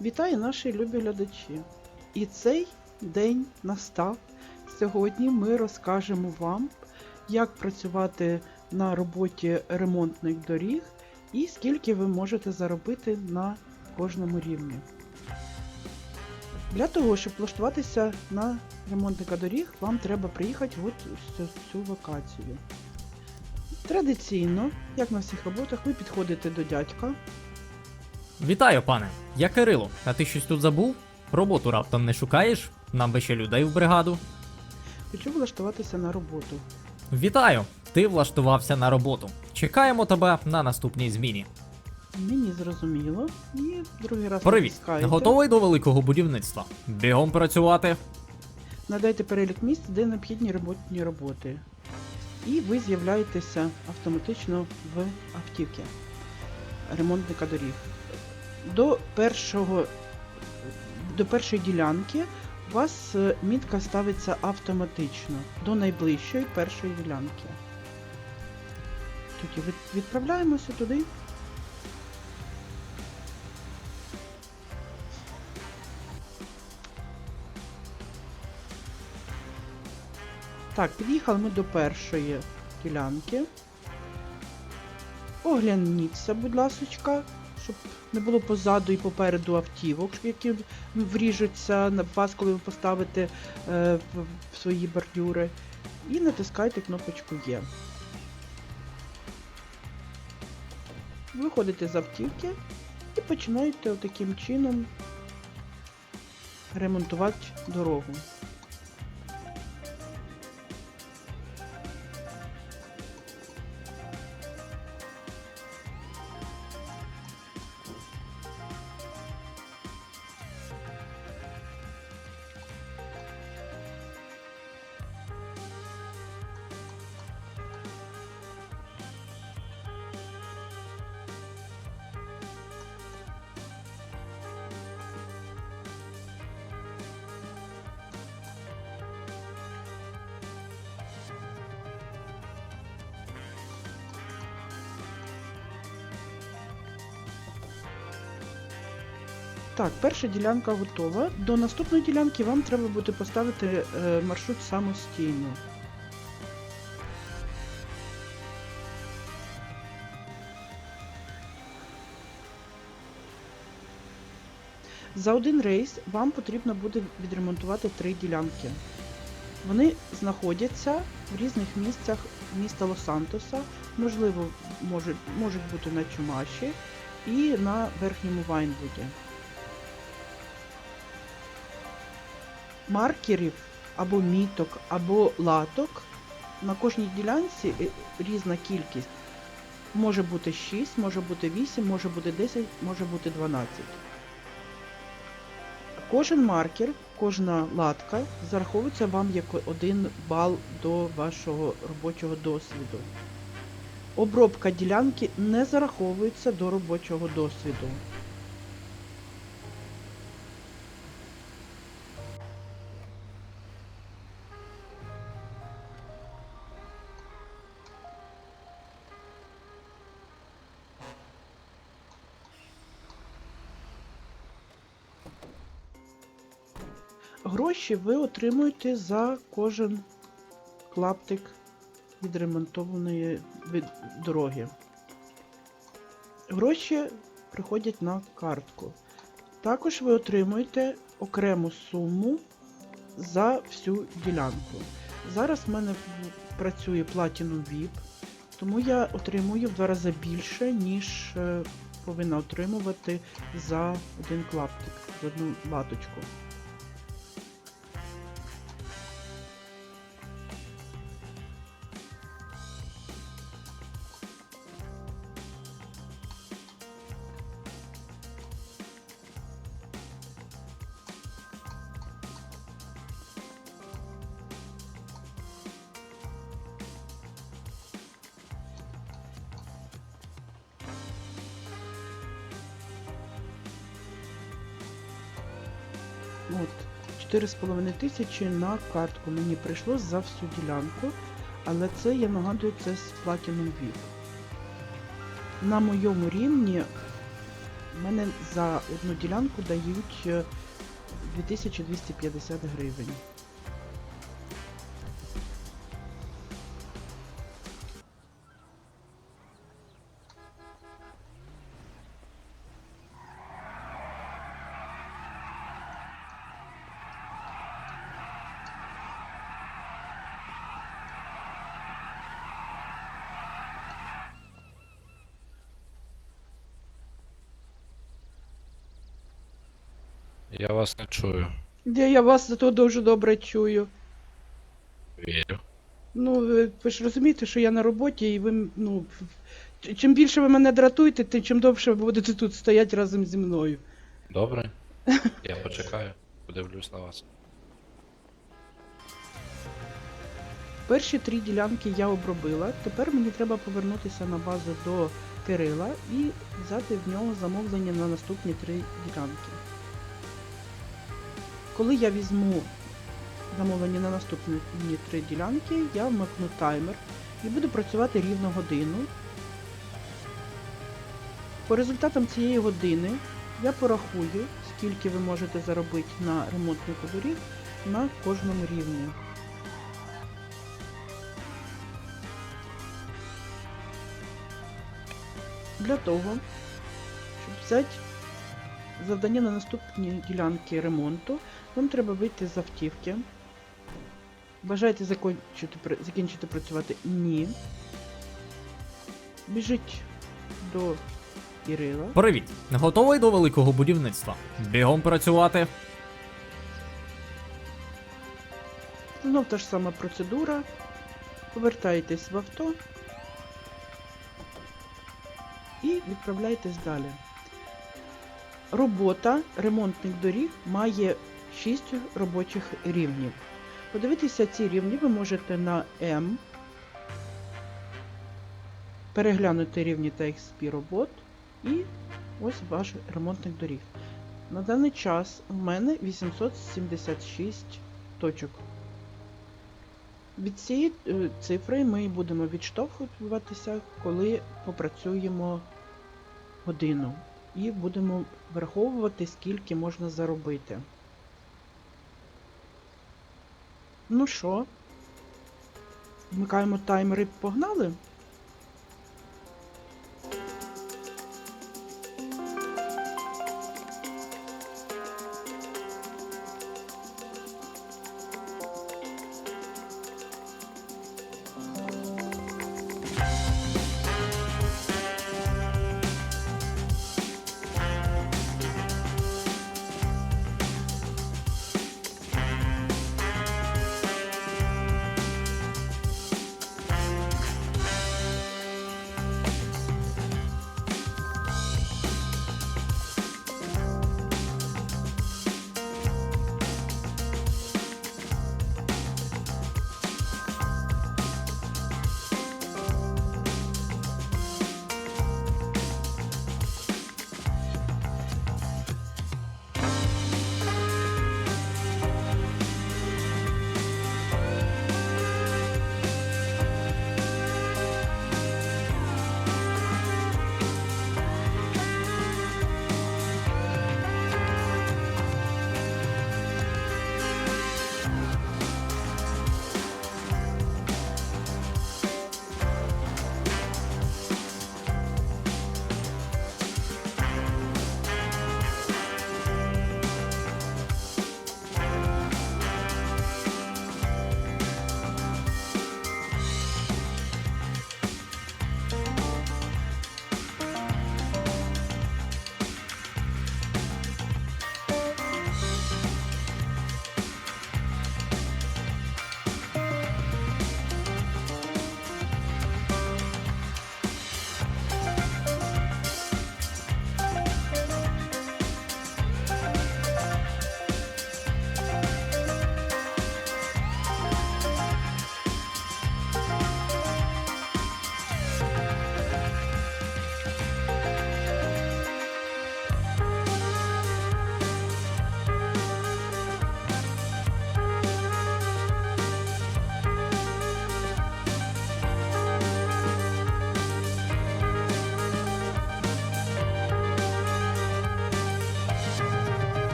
Вітаю наші любі глядачі! І цей день настав. Сьогодні ми розкажемо вам, як працювати на роботі ремонтних доріг і скільки ви можете заробити на кожному рівні. Для того, щоб влаштуватися на ремонтника доріг, вам треба приїхати в цю- локацію. Традиційно, як на всіх роботах, ви підходите до дядька, Вітаю, пане. Я Кирило. А ти щось тут забув? Роботу раптом не шукаєш? Нам би ще людей в бригаду. хочу влаштуватися на роботу. Вітаю! Ти влаштувався на роботу. Чекаємо тебе на наступній зміні. Мені зрозуміло. І другий раз Привіт! натискаєте. Готовий до великого будівництва? Бігом працювати. Надайте перелік місць, де необхідні ремонтні роботи. І ви з'являєтеся автоматично в автівці ремонтника доріг. До першого до першої ділянки у вас е, мітка ставиться автоматично до найближчої першої ділянки. Тоді відправляємося туди. Так, під'їхали ми до першої ділянки. Огляніться, будь ласочка, щоб не було позаду і попереду автівок, які вріжуться на вас, коли ви поставите е, свої бордюри. І натискайте кнопочку Є. Виходите з автівки і починаєте таким чином ремонтувати дорогу. Так, перша ділянка готова. До наступної ділянки вам треба буде поставити е, маршрут самостійно. За один рейс вам потрібно буде відремонтувати три ділянки. Вони знаходяться в різних місцях міста Лос-Сантоса, можливо, можуть, можуть бути на Чумаші і на Верхньому Вайнвуді. Маркерів або міток, або латок на кожній ділянці е, різна кількість. Може бути 6, може бути 8, може бути 10, може бути 12. Кожен маркер, кожна латка зараховується вам як один бал до вашого робочого досвіду. Обробка ділянки не зараховується до робочого досвіду. Гроші ви отримуєте за кожен клаптик відремонтованої від дороги. Гроші приходять на картку. Також ви отримуєте окрему суму за всю ділянку. Зараз в мене працює Platinum VIP, тому я отримую в два рази більше, ніж е, повинна отримувати за один клаптик, за одну латочку. От, 4,5 тисячі на картку мені прийшло за всю ділянку, але це, я нагадую, це з Platinum VIP. На моєму рівні мене за одну ділянку дають е, 2250 гривень. Я вас не чую. Де я вас зато дуже добре чую. Вірю. Ну, ви, ви ж розумієте, що я на роботі, і ви, ну, чим більше ви мене дратуєте, тим чим довше ви будете тут стояти разом зі мною. Добре? Я почекаю, подивлюсь на вас. Перші три ділянки я обробила. Тепер мені треба повернутися на базу до Кирила і взяти в нього замовлення на наступні три ділянки. Коли я візьму замовлення на наступні три ділянки, я вмикну таймер і буду працювати рівно годину. По результатам цієї години я порахую, скільки ви можете заробити на ремонтнику доріг на кожному рівні. Для того, щоб взяти завдання на наступні ділянки ремонту, вам треба вийти з автівки. Бажаєте закінчити, закінчити працювати? Ні. Біжіть до Кирила. Привіт! Готовий до великого будівництва? Бігом працювати. Знов та ж сама процедура. Повертаєтесь в авто і відправляєтесь далі. Робота ремонтних доріг має 6 робочих рівнів. Подивитися ці рівні ви можете на М. Переглянути рівні та XP робот. І ось ваш ремонтних доріг. На даний час у мене 876 точок. Від цієї е, цифри ми будемо відштовхуватися, коли попрацюємо годину. І будемо враховувати, скільки можна заробити. Ну що, вмикаємо таймер і погнали?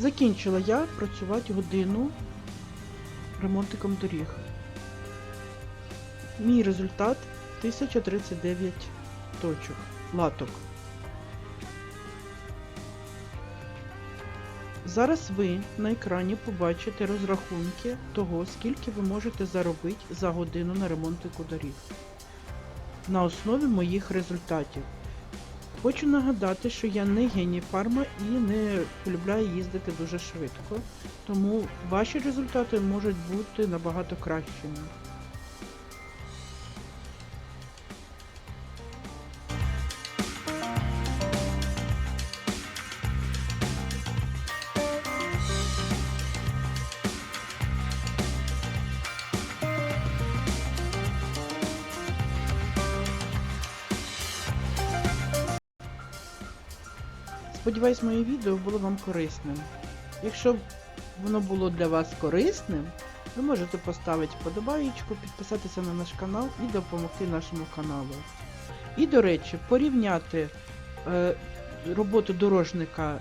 Закінчила я працювати годину ремонтиком доріг. Мій результат 1039 точок, латок. Зараз ви на екрані побачите розрахунки того, скільки ви можете заробити за годину на ремонтику доріг на основі моїх результатів. Хочу нагадати, що я не геній фарма і не полюбляю їздити дуже швидко, тому ваші результати можуть бути набагато кращими. Сподіваюсь, моє відео було вам корисним. Якщо воно було для вас корисним, ви можете поставити вподобаєчку, підписатися на наш канал і допомогти нашому каналу. І, до речі, порівняти е, роботу дорожника,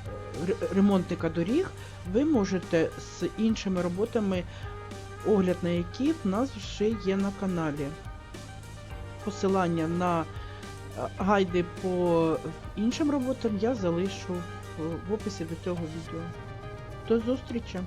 ремонтника доріг ви можете з іншими роботами, огляд на які в нас вже є на каналі. Посилання на гайди по іншим роботам я залишу в- описі до цього відео. До зустрічі!